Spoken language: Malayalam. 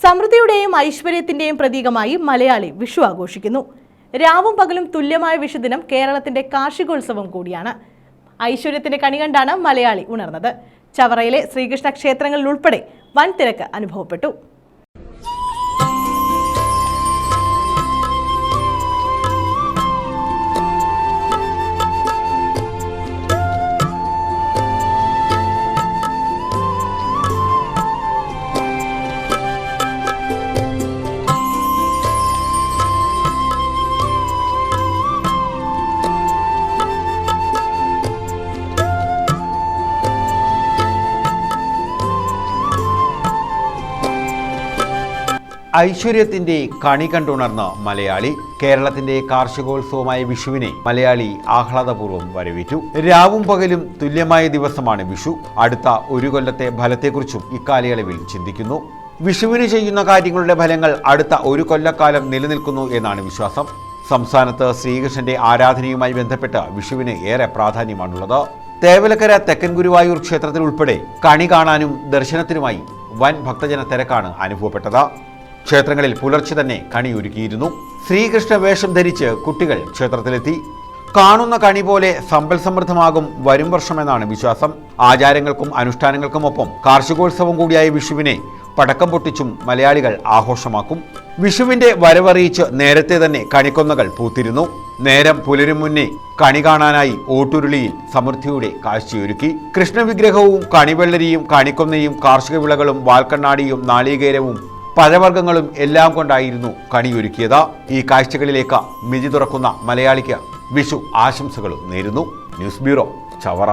സമൃദ്ധിയുടെയും ഐശ്വര്യത്തിന്റെയും പ്രതീകമായി മലയാളി വിഷു ആഘോഷിക്കുന്നു. രാവും പകലും തുല്യമായ വിഷുദിനം കേരളത്തിന്റെ കാർഷികോത്സവം കൂടിയാണ്. ഐശ്വര്യത്തിന്റെ കണി കണ്ടാണ് മലയാളി ഉണർന്നത്. ചവറയിലെ ശ്രീകൃഷ്ണ ക്ഷേത്രങ്ങളിലുൾപ്പെടെ വൻ തിരക്ക് അനുഭവപ്പെട്ടു. ഐശ്വര്യത്തിന്റെ കണി കണ്ടുണർന്ന മലയാളി കേരളത്തിന്റെ കാർഷികോത്സവമായ വിഷുവിനെ മലയാളി ആഹ്ലാദപൂർവം വരവേറ്റു. രാവും പകലും തുല്യമായ ദിവസമാണ് വിഷു. അടുത്ത ഒരു കൊല്ലത്തെ ഫലത്തെക്കുറിച്ചും ഇക്കാലയളവിൽ ചിന്തിക്കുന്നു. വിഷുവിന് ചെയ്യുന്ന കാര്യങ്ങളുടെ ഫലങ്ങൾ അടുത്ത ഒരു കൊല്ലക്കാലം നിലനിൽക്കുന്നു എന്നാണ് വിശ്വാസം. സംസ്ഥാനത്ത് ശ്രീകൃഷ്ണന്റെ ആരാധനയുമായി ബന്ധപ്പെട്ട് വിഷുവിന് ഏറെ പ്രാധാന്യമാണുള്ളത്. തേവലക്കര തെക്കൻ ഗുരുവായൂർ ക്ഷേത്രത്തിൽ ഉൾപ്പെടെ കണി കാണാനും ദർശനത്തിനുമായി വൻ ഭക്തജന തിരക്കാണ് അനുഭവപ്പെട്ടത്. ക്ഷേത്രങ്ങളിൽ പുലർച്ചെ തന്നെ കണിയൊരുക്കിയിരുന്നു. ശ്രീകൃഷ്ണ വേഷം ധരിച്ച് കുട്ടികൾ ക്ഷേത്രത്തിലെത്തി. കാണുന്ന കണി പോലെ സമ്പൽ സമൃദ്ധമാകും വരും വർഷമെന്നാണ് വിശ്വാസം. ആചാരങ്ങൾക്കും അനുഷ്ഠാനങ്ങൾക്കുമൊപ്പം കാർഷികോത്സവം കൂടിയായ വിഷുവിനെ പടക്കം പൊട്ടിച്ചും മലയാളികൾ ആഘോഷമാക്കും. വിഷുവിന്റെ വരവറിയിച്ച് നേരത്തെ തന്നെ കണിക്കൊന്നകൾ പൂത്തിരുന്നു. നേരം പുലരും മുന്നേ കണി കാണാനായി ഓട്ടുരുളിയിൽ സമൃദ്ധിയുടെ കാഴ്ചയൊരുക്കി. കൃഷ്ണവിഗ്രഹവും കണിവെള്ളരിയും കണിക്കൊന്നയും കാർഷിക വിളകളും വാൽക്കണ്ണാടിയും നാളികേരവും പഴവർഗങ്ങളും എല്ലാം കൊണ്ടായിരുന്നു കണിയൊരുക്കിയത്. ഈ കാഴ്ചകളിലേക്ക് മിതി തുറക്കുന്ന മലയാളിക്ക് വിഷു ആശംസകളും നേരുന്നു. News bureau Chavara.